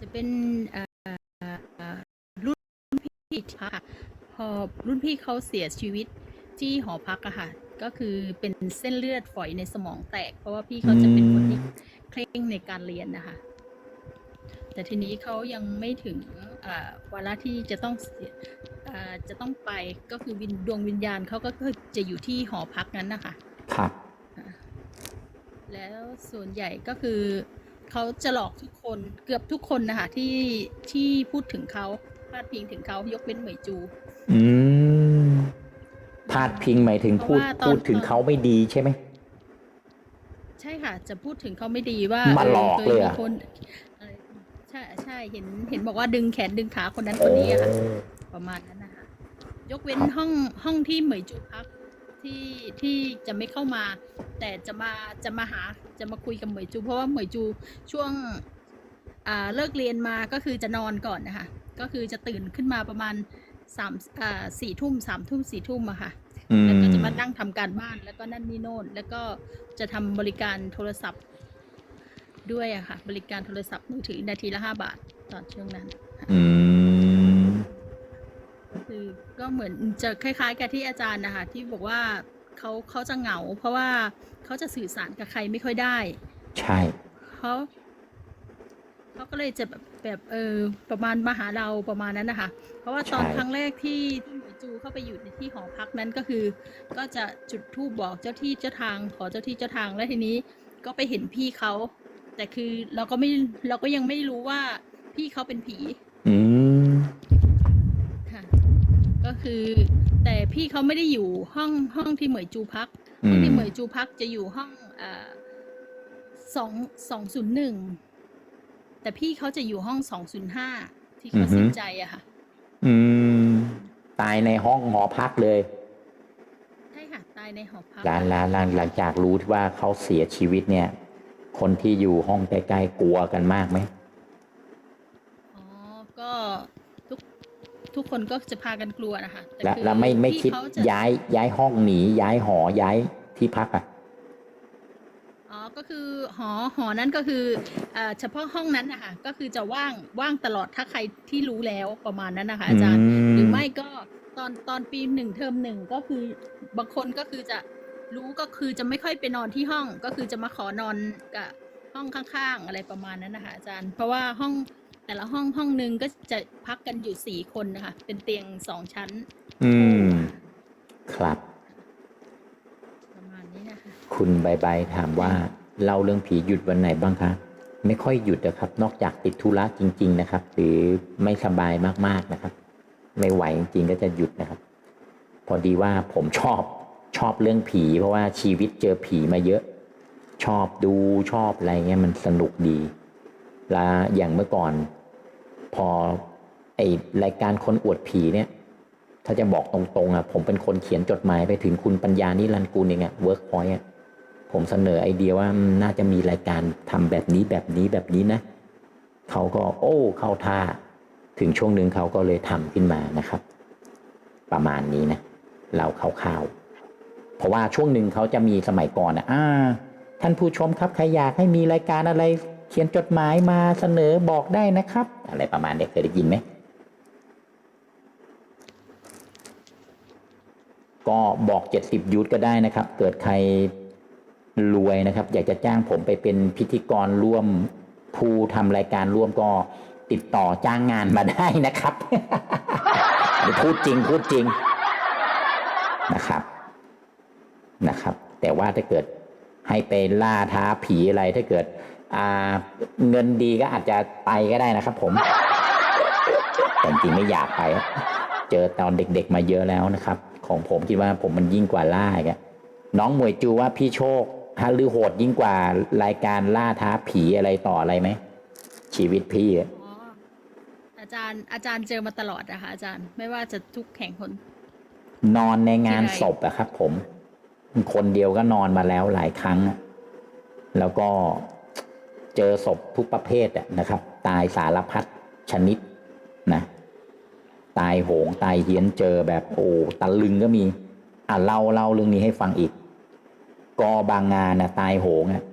จะเป็นเอ่อรุ่นพี่ค่ะพอรุ่นพี่เขาเสียชีวิตที่หอพักอะค่ะ ก็คือเป็นเส้นเลือดฝอยในสมองแตก เพราะว่าพี่เขาจะเป็นคนที่เคร่งในการเรียนนะคะ แต่ทีนี้เขายังไม่ถึงเอ่อวาระที่จะต้องเสียเอ่อจะต้องไปก็คือวิญดวงวิญญาณเขาก็คือจะอยู่ที่หอพักนั้นนะคะ ครับ แล้วส่วนใหญ่ก็คือ เขาจะหลอกทุกคนเกือบทุกคนนะคะที่ที่พูดถึงเขาพาดพิงถึงเขายกเว้นเหมยจู อืมพาดพิงหมายถึงพูดเพราะว่าตอน พูดถึงเขาไม่ดีใช่ไหม ใช่ค่ะ จะพูดถึงเขาไม่ดีว่ามาหลอกคเลยมีอะคนเอ่อใช่ใช่เห็นเห็นบอกว่าดึงแขนดึงขาคนนั้นคนนี้อะค่ะโอ้ประมาณนั้นนะคะ ยกเว้นครับ ห้องห้องที่เหมยจูพัก ที่ที่จะไม่เข้ามา แต่จะมาจะมาหาจะมาคุยกับเหมยจู เพราะว่าเหมยจูช่วงอ่าเลิกเรียนมาก็คือจะนอนก่อนนะคะก็คือจะตื่นขึ้นมาประมาณสามอ่าสี่ทุ่มสามทุ่มสี่ทุ่มอะค่ะอืมแล้วก็จะมานั่งทำการบ้านแล้วก็นั่นนี่โน่น แล้วก็จะทำบริการโทรศัพท์ ด้วยอะค่ะ บริการโทรศัพท์มือถือนาทีละห้าบาทตอนช่วงนั้นอืม คือก็เหมือนจะคล้าย ๆ กับที่อาจารย์นะคะที่บอกว่าเขาเขาจะเหงา เพราะว่าเขาจะสื่อสารกับใครไม่ค่อยได้ ใช่เขาเขาก็เลยจะแบบแบบเออประมาณมาหาเราประมาณนั้นนะคะ เพราะว่าตอนครั้งแรกที่ที่หมวยจูเข้าไปอยู่ในที่หอพักนั้นก็คือ ก็จะจุดธูปบอกเจ้าที่เจ้าทางขอเจ้าที่เจ้าทางแล้วทีนี้ก็ไปเห็นพี่เขาแต่คือเราก็ไม่เราก็ยังไม่รู้ว่าพี่เขาเป็นผี อืมค่ะก็ คือ แต่พี่เขาไม่ได้อยู่ห้องห้องที่เหมยจูพักอืห้องมที่เหมยจูพักจะอยู่ห้องสองสองศูนย์หนึ่งแต่พี่เขาจะอยู่ห้องสองศูนย์ห้าที่เขาสิ้นใจอะค่ะ อืม ตายในห้องหอพักเลยใช่ค่ะตายในหอพักหลังหลังหลังหลังจากรู้ที่ว่าเขาเสียชีวิตเนี่ย คนที่อยู่ห้องใกล้ๆกลัวกันมากไหม อ๋อ ก็ทุก ทุกคนก็จะพากันกลัวนะคะแต่แล้วคือแล้วไม่ไม่พี่คิดเขาจะย้ายย้ายห้องหนีย้ายหอย้ายที่พักอะอ๋อก็คือหอหอนั้นก็คือเอ่อเฉพาะห้องนั้นนะคะก็คือจะว่างว่างตลอดถ้าใครที่รู้แล้วประมาณนั้นนะคะอาจารย์อืมหรือไม่ก็ตอนตอนปีหนึ่งเทอมหนึ่งก็คือบางคนก็คือจะรู้ก็คือจะไม่ค่อยไปนอนที่ห้องก็คือจะมาขอนอนกับห้องข้างๆ อะไรประมาณนั้นนะคะอาจารย์ เพราะว่าห้อง แต่ละห้องห้องหนึ่งก็จะพักกันอยู่สี่คนนะคะ เป็นเตียงสองชั้น อืม ครับ ประมาณนี้นะคะ คุณใบใบถามว่าเล่าเรื่องผีหยุดวันไหนบ้างคะ ไม่ค่อยหยุดนะครับ นอกจากติดธุระจริง ๆ นะครับ หรือไม่สบายมากๆนะครับ ไม่ไหวจริงๆก็จะหยุดนะครับ พอดีว่าผมชอบชอบเรื่องผี เพราะว่าชีวิตเจอผีมาเยอะ ชอบดูชอบอะไรเงี้ยมันสนุกดี และอย่างเมื่อก่อน พอไอรายการคนอวดผีเนี่ย ถ้าจะบอกตรงๆอะผมเป็นคนเขียนจดหมายไปถึงคุณปัญญานิรันดร์กุลเองอะเวิร์กพอยต์ผมเสนอไอเดียว่าน่าจะมีรายการทำแบบนี้แบบนี้แบบนี้นะเขาก็โอ้เข้าท่า ถึงช่วงหนึ่งเขาก็เลยทำขึ้นมานะครับ ประมาณนี้นะเราข่าวๆเพราะว่าช่วงหนึ่งเขาจะมีสมัยก่อนนะอ่าท่านผู้ชมครับใครอยากให้มีรายการอะไร เขียนจดหมายมาเสนอบอกได้นะครับ อะไรประมาณนี้เคยได้ยินไหมก็บอกเจ็ดสิบยุทธก็ได้นะครับ เกิดใครรวยนะครับ อยากจะจ้างผมไปเป็นพิธีกรร่วมผู้ทำรายการร่วมก็ติดต่อจ้างงานมาได้นะครับพูดจริงพูดจริงนะครับนะครับ แต่ว่าถ้าเกิดให้ไปล่าท้าผีอะไรถ้าเกิด เงินดีก็อาจจะไปก็ได้นะครับ ผมแต่จริงๆไม่อยากไป เจอตอนเด็ก ๆ มาเยอะแล้วนะครับ ของผมคิดว่าผมมันยิ่งกว่าล่าอีกอะน้องหมวยจูว่าพี่โชคฮะหรือโหดยิ่งกว่ารายการล่าท้าผีอะไรต่ออะไรไหมชีวิตพี่อะอ๋ออาจารย์อาจารย์เจอมาตลอดนะคะอาจารย์ไม่ว่าจะทุกแห่งคน นอนในงานที่ไหนศพอะครับ ผม คนเดียวก็นอนมาแล้วหลายครั้งอะแล้วก็ เจอศพทุกประเภทอะนะครับ ตายสารพัดชนิดนะตายโหงตายเฮี้ยนเจอแบบโอ้ตะลึงก็มี อะเล่าเล่าเรื่องนี้ให้ฟังอีกก็บางงานนะตายโหงอะ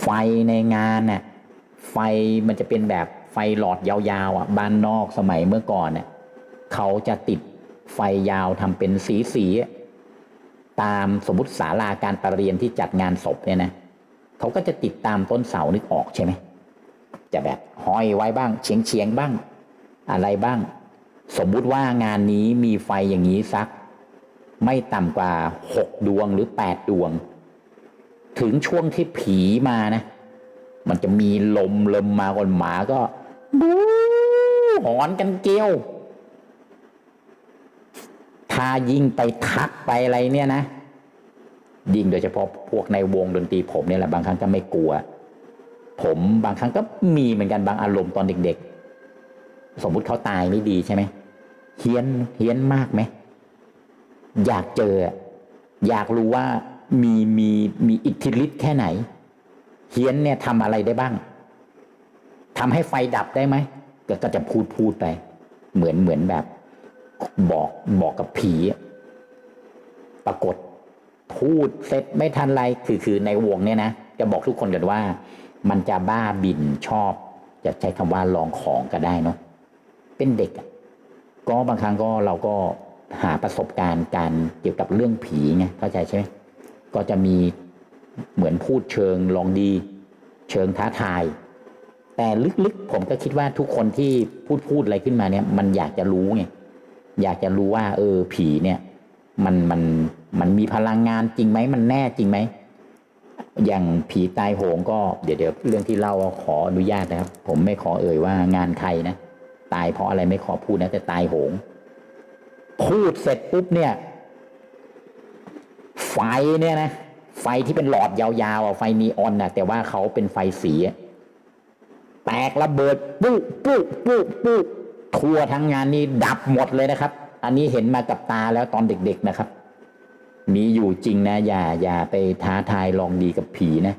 ไฟในงานน่ะไฟมันจะเป็นแบบไฟหลอดยาวๆอะบ้านนอกสมัยเมื่อก่อนเนี่ยเขาจะติดไฟยาวทำเป็นสีสีๆตามสมมติศาลาการประเรียนที่จัดงานศพเนี่ยนะ เขาก็จะติดตามต้นเสานึกออกใช่ไหมจะแบบห้อยไว้บ้าง เฉียงเฉียงบ้าง อะไรบ้าง สมมุติว่างานนี้มีไฟอย่างนี้สัก ไม่ต่ำกว่าหกดวงหรือแปดดวง ถึงช่วงที่ผีมานะ มันจะมีลมลมมาก่อนหมาก็บูหอนกันเกลียว ถ้ายิ่งไปทักไปอะไรเนี่ยนะ ยิ่งโดยเฉพาะพวกในวงดนตรีผมเนี่ยแหละบางครั้งก็ไม่กลัว ผมบางครั้งก็มีเหมือนกันบางอารมณ์ตอนเด็ก ๆ สมมุติเขาตายไม่ดีใช่ไหมเฮี้ยนเฮี้ยนมากไหมอยากเจอ อยากรู้ว่ามีมีมีอิทธิฤทธิ์แค่ไหนเฮี้ยนเนี่ยทำอะไรได้บ้างทำให้ไฟดับได้ไหมก็ก็จะพูดพูดไป เหมือนเหมือนแบบ บอกบอกกับผี ปรากฏ พูดเสร็จไม่ทันไรคือคือในวงเนี่ยนะ จะบอกทุกคนกันว่า มันจะบ้าบินชอบ จะใช้คำว่าลองของก็ได้เนาะเป็นเด็ก ก็บางครั้งก็เราก็หาประสบการณ์การเกี่ยวกับเรื่องผีไงเข้าใจใช่ไหมก็จะมีเหมือนพูดเชิงลองดี เชิงท้าทาย แต่ลึกๆผมก็คิดว่าทุกคนที่พูดพูดอะไรขึ้นมาเนี่ย มันอยากจะรู้ไงอยากจะรู้ว่า เออผีเนี่ย มันมันมันมีพลังงานจริงไหมมันแน่จริงไหมอย่างผีตายโหงก็เดี๋ยวเดี๋ยวเรื่องที่เล่าขออนุญาตนะครับ ผมไม่ขอเอ่ยว่างานใครนะตายเพราะอะไรไม่ขอพูดนะแต่ตายโหง พูดเสร็จปุ๊บเนี่ย ไฟเนี่ยนะไฟที่เป็นหลอดยาวๆอะไฟนีออนนะแต่ว่าเขาเป็นไฟสีแตกระเบิดปุ๊บปุ๊บปุ๊บปุ๊บทั่วทั้งงานนี้ดับหมดเลยนะครับ อันนี้เห็นมากับตาแล้วตอนเด็ก ๆนะครับ มีอยู่จริงนะ อย่าอย่าไปท้าทายลองดีกับผีนะ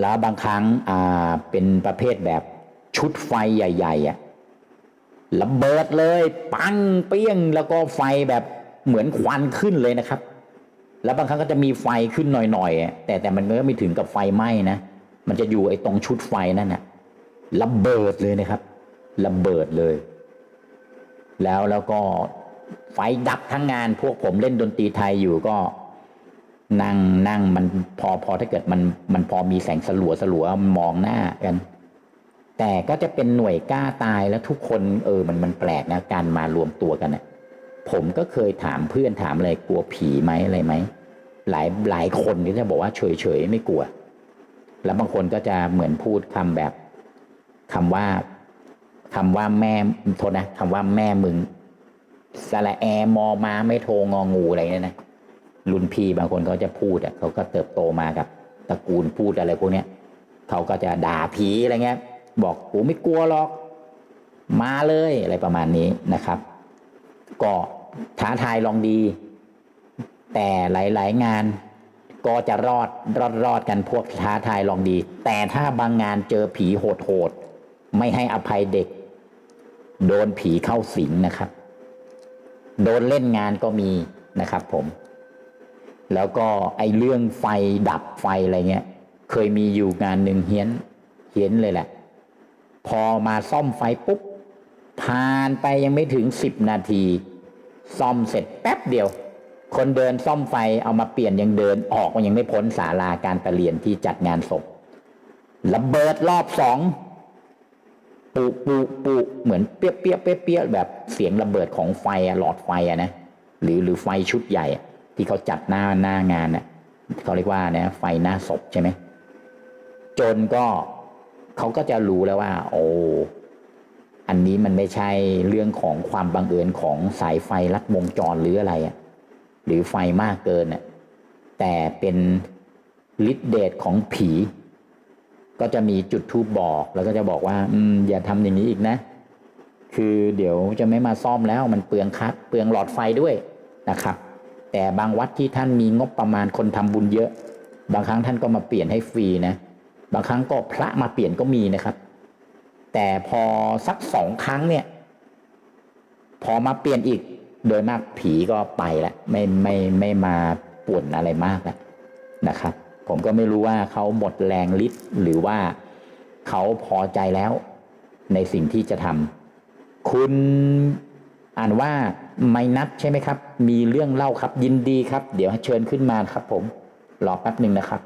แล้วบางครั้งอ่าเป็นประเภทแบบชุดไฟใหญ่ๆอะระเบิดเลย ปังเปี้ยงแล้วก็ไฟแบบเหมือนควันขึ้นเลยนะครับ แล้วบางครั้งก็จะมีไฟขึ้นหน่อยๆแต่แต่มันก็ไม่ถึงกับไฟไหม้นะมันจะอยู่ไอ้ตรงชุดไฟนั่นนะระเบิดเลยนะครับระเบิดเลย แล้วแล้วก็ไฟดับทั้งงานพวกผมเล่นดนตรีไทยอยู่ก็นั่งนั่งมันพอพอถ้าเกิดมันมันพอมีแสงสลัวสลัวมองหน้ากัน แต่ก็จะเป็นหน่วยกล้าตายแล้วทุกคนเออมันมันแปลกนะการมารวมตัวกันนะผมก็เคยถามเพื่อนถามอะไรกลัวผีไหมอะไรไหมหลายหลายคนนี่จะบอกว่าเฉยเฉยไม่กลัว แล้วบางคนก็จะเหมือนพูดคำแบบคำว่า คำว่าแม่โทษนะคำว่าแม่มึงสระแอมอมาไม่โทงองูอะไรเนี่ยนะรุ่นพี่บางคนเขาจะพูดอะเขาก็เติบโตมากับตระกูลพูดอะไรพวกเนี้ยเขาก็จะด่าผีอะไรเงี้ย บอกกูไม่กลัวหรอก มาเลยอะไรประมาณนี้นะครับ ก็ท้าทายลองดี แต่หลาย ๆ งานก็จะรอดรอดรอดกันพวกท้าทายลองดี แต่ถ้าบางงานเจอผีโหดๆไม่ให้อภัยเด็ก โดนผีเข้าสิงนะครับ โดนเล่นงานก็มีนะครับ ผม แล้วก็ไอเรื่องไฟดับไฟอะไรเงี้ย เคยมีอยู่งานหนึ่งเฮี้ยนเฮี้ยนเลยแหละ พอมาซ่อมไฟปุ๊บผ่านไปยังไม่ถึงสิบนาที ซ่อมเสร็จแป๊บเดียว คนเดินซ่อมไฟเอามาเปลี่ยนยังเดินออกมันยังไม่พ้นศาลาการประเรียนที่จัดงานศพระเบิดรอบสอง ปุปุปุเหมือนเปี้ยเปี้ยเปี้ยเปี้ยแบบเสียงระเบิดของไฟอะหลอดไฟอะนะหรือหรือไฟชุดใหญ่ที่เขาจัดหน้าหน้างานอะเขาเรียกว่านะไฟหน้าศพใช่ไหมจนก็เขาก็จะรู้แล้วว่า โอ้อันนี้มันไม่ใช่เรื่องของความบังเอิญของสายไฟลัดวงจรหรืออะไรอะหรือไฟมากเกินน่ะแต่เป็นฤทธิเดชของผี ก็จะมีจุดทูบบอกแล้วก็จะบอกว่า อืม อย่าทำอย่างนี้อีกนะ คือเดี๋ยวจะไม่มาซ่อมแล้วมันเปลืองคัดเปลืองหลอดไฟด้วยนะครับ แต่บางวัดที่ท่านมีงบประมาณคนทำบุญเยอะ บางครั้งท่านก็มาเปลี่ยนให้ฟรีนะ บางครั้งก็พระมาเปลี่ยนก็มีนะครับ แต่พอสักสองครั้งเนี่ย พอมาเปลี่ยนอีกโดยมากผีก็ไปแล้วไม่ไม่ไม่มาป่วนอะไรมากแล้วนะครับ ผมก็ไม่รู้ว่าเขาหมดแรงฤทธิ์หรือว่าเขาพอใจแล้วในสิ่งที่จะทำคุณอ่านว่าไม่นัดใช่ไหมครับ มีเรื่องเล่าครับยินดีครับ เดี๋ยวเชิญขึ้นมาครับผมรอแป๊บหนึ่งนะครับ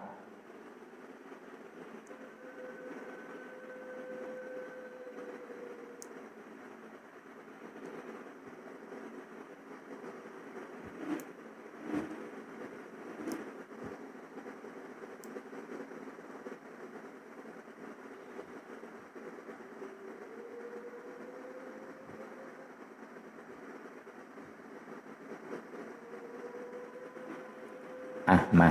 อะมา